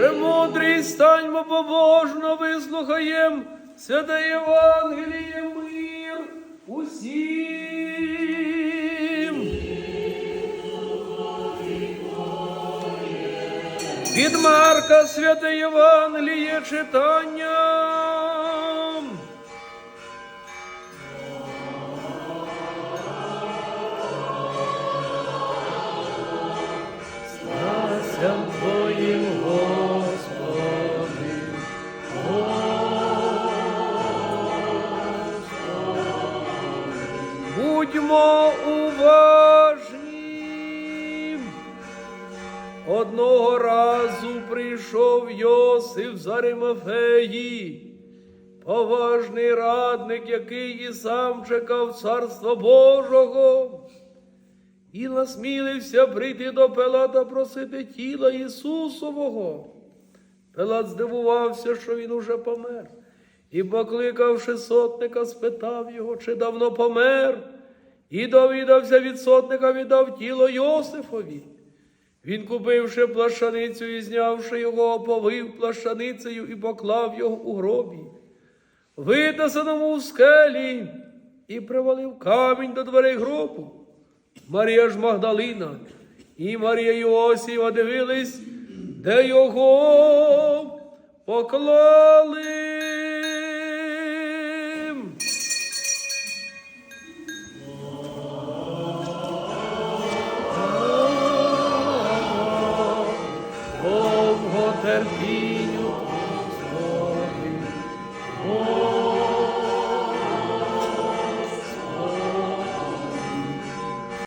Премудрий станьмо побожно, вислухаєм святе Євангеліє мир усім. Від Марка святе Євангеліє читання. Слався Будьмо уважні. Одного разу прийшов Йосиф з Аримафеї, поважний радник, який і сам чекав царства Божого, і насмілився прийти до Пилата просити тіла Ісусового. Пилат здивувався, що він уже помер, і, покликавши сотника, спитав його, чи давно помер, і довідався від сотника, віддав тіло Йосифові. Він, купивши плащаницю і знявши його, оповив плащаницею і поклав його у гробі, витасаному у скелі, і привалив камінь до дверей гробу. Марія ж Магдалина і Марія Йосіва дивились, де його поклали. perfil.